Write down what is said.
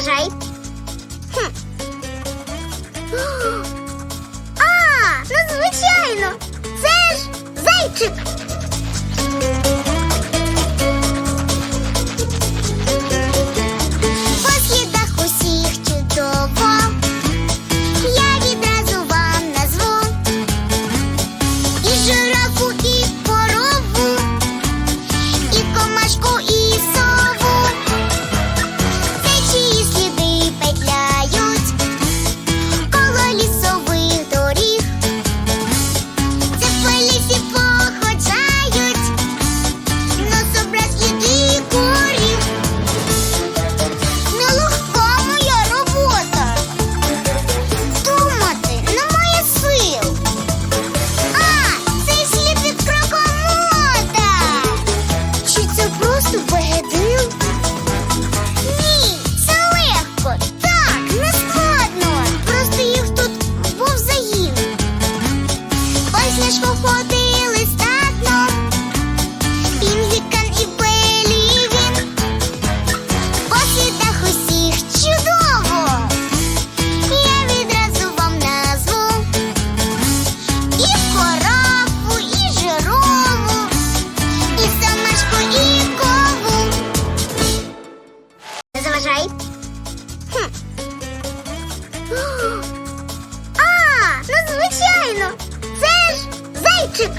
Acayip. Hı. Aa, nasıl bir şey aynı? Ser, zeytin. Super Heavy. Звичайно, це ж зайчик.